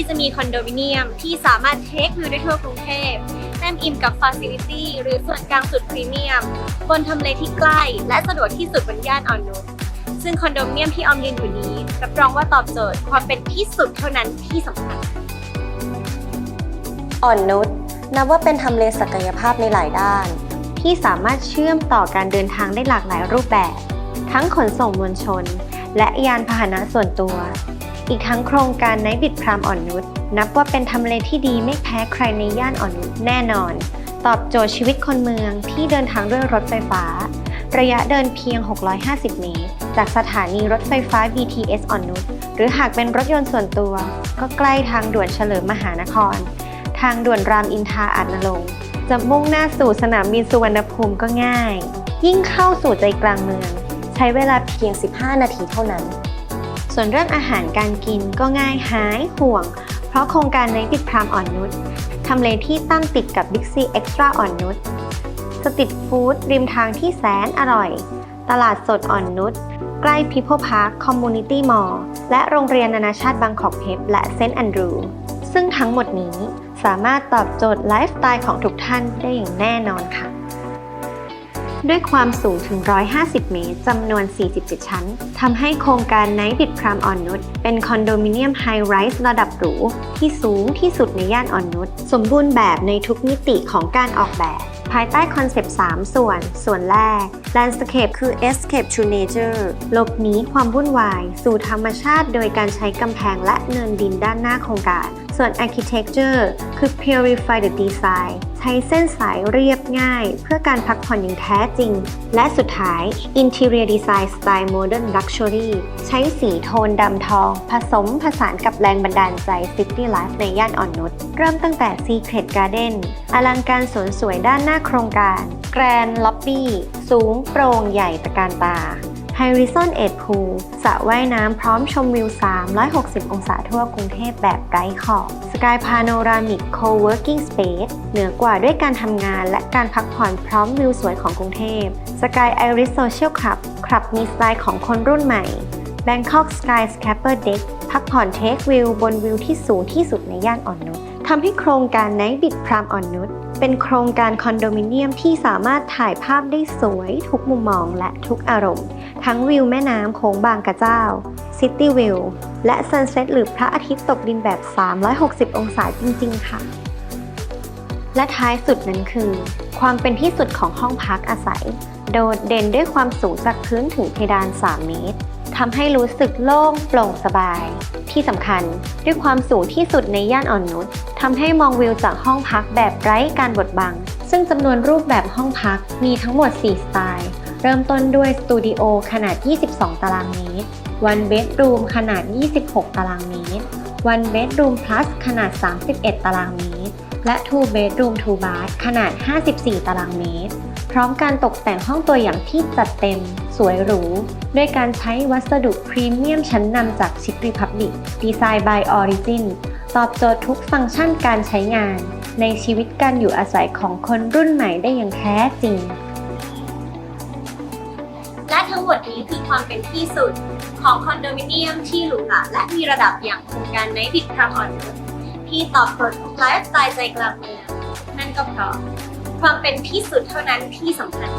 ที่จะมีคอนโดมิเนียมที่สามารถเทควิวได้ทั่วกรุงเทพแนมอิ่มกับฟ a ซิลิตี้หรือส่วนกลางสุดพรีเมียม บนทำเลที่ใกล้ และสะดวกที่สุดบนย่านอ่อนนุชซึ่งคอนโดมิเนียมที่ออมยืนอยู่นี้รับรองว่าตอบโจทย์ความเป็นที่สุดเท่านั้นที่สำคัญอ่อนนุชนับว่าเป็นทำเลศักยภาพในหลายด้าน ที่สามารถเชื่อมต่อการเดินทางได้หลากหลายรูปแบบ ทั้งขนส่งมวลชน และยานพาหนะส่วนตัว อีกทั้งโครงการไนบิดพรามอ่อนนุชนับว่าเป็นทำเลที่ดีไม่แพ้ใครในย่านอ่อนนุชแน่นอน ตอบโจทย์ชีวิตคนเมืองที่เดินทางด้วยรถไฟฟ้า ระยะเดินเพียง 650 เมตร จากสถานีรถไฟฟ้า BTS อ่อนนุชหรือหากเป็นรถยนต์ส่วนตัว ก็ใกล้ทางด่วนเฉลิมมหานคร ทางด่วนรามอินทราอาจนรงจะมุ่งหน้าสู่สนามบินสุวรรณภูมิก็ง่าย ยิ่งเข้าสู่ใจกลางเมือง ใช้เวลาเพียง 15 นาทีเท่านั้น ส่วนเรื่องอาหารการกินก็ง่ายหายห่วง เพราะโครงการในติดพรามอ่อนนุชทำเลที่ตั้งติดกับ Big C Extra อ่อนนุชสตรีทฟู้ดริมทางที่แสนอร่อย ตลาดสดอ่อนนุชใกล้ People Park Community Mall และโรงเรียนนานาชาติบางกอกเพชรและเซนต์แอนดรูซึ่งทั้งหมดนี้สามารถตอบโจทย์ไลฟ์สไตล์ของทุกท่านได้อย่างแน่นอนค่ะ ด้วยความสูงถึง 150 เมตรจำนวน 47 ชั้นทำให้โครงการไนท์บิดพรามอ่อนนุชเป็นคอนโดมิเนียมไฮไรส์ระดับหรูที่สูงที่สุดในย่านอ่อนนุชสมบูรณ์แบบในทุกมิติของการออกแบบ ภายใต้คอนเซปต์ 3 ส่วน ส่วนแรก Landscape คือ Escape to Nature หลบหนีความวุ่นวาย สู่ธรรมชาติโดยการใช้กำแพงและเนินดินด้านหน้าโครงการ ส่วน Architecture คือ Purify the Design ใช้เส้นสายเรียบง่าย เพื่อการพักผ่อนอย่างแท้จริง และสุดท้าย Interior Design สไตล์ Modern Luxury ใช้สีโทนดำทอง ผสมผสานกับแรงบันดาลใจ City Life ในย่านอ่อนนุชเริ่มตั้งแต่ Secret Garden อลังการสวนสวยด้านหน้าโครงการ Grand Lobby สูงโปร่งใหญ่ตระการตา Horizon 8 Pool สระว่ายน้ำพร้อมชมวิว 360 องศาทั่วกรุงเทพแบบไร้ขอบ Sky Panoramic Co-working Space เหนือกว่าด้วยการทำงานและการพักผ่อนพร้อมวิวสวยของกรุงเทพ Sky Iris Social Club คลับมีสไตล์ของคนรุ่นใหม่ Bangkok Sky Scraper Deck พักผ่อนเทควิวบนวิวที่สูงที่สุดในย่านอ่อนนุช ทำให้โครงการไนท์บิดพรามอ่อนนุชเป็นโครงการคอนโดมิเนียมที่สามารถถ่ายภาพได้สวย ทุกมุมมองและทุกอารมณ์ ทั้งวิวแม่น้ำโขงบางกระเจ้าซิตี้วิวและซันเซ็ตหรือพระอาทิตย์ตกดินแบบ 360 องศาจริง ๆ ค่ะ และท้ายสุดนั้นคือ ความเป็นที่สุดของห้องพักอาศัย โดดเด่นด้วยความสูงจากพื้นถึงเพดาน 3 เมตร ทำให้รู้สึกโล่งโปร่งสบาย ที่สำคัญด้วยความสูงที่สุดในย่านอ่อนนุชทำให้มองวิวจากห้องพักแบบไร้การบดบัง ซึ่งจำนวนรูปแบบห้องพักมีทั้งหมด 4 สไตล์ เริ่มต้นด้วยสตูดิโอขนาด 22 ตารางเมตร one bedroom ขนาด 26 ตารางเมตร one bedroom plus ขนาด 31 ตารางเมตร และ two bedroom two bath ขนาด 54 ตารางเมตร พร้อมการตกแต่งห้องตัวอย่างที่จัดเต็ม สวยหรู ด้วยการใช้วัสดุพรีเมียมชั้นนำจากชิครีพับลิกดีไซน์ by Origin ตอบโจทย์ทุกฟังก์ชันการใช้งาน ในชีวิตการอยู่อาศัยของคนรุ่นใหม่ได้อย่างแท้จริง และทั้งหมดนี้คือความเป็นที่สุด ของคอนโดมิเนียมที่หรูหราและมีระดับอย่างโครงการไนท์บิดพรามออนที่ตอบโจทย์ทุกไลฟ์สไตล์ใจกลางเมืองนั่นก็เพราะ ความเป็นที่สุดเท่านั้นที่สำคัญ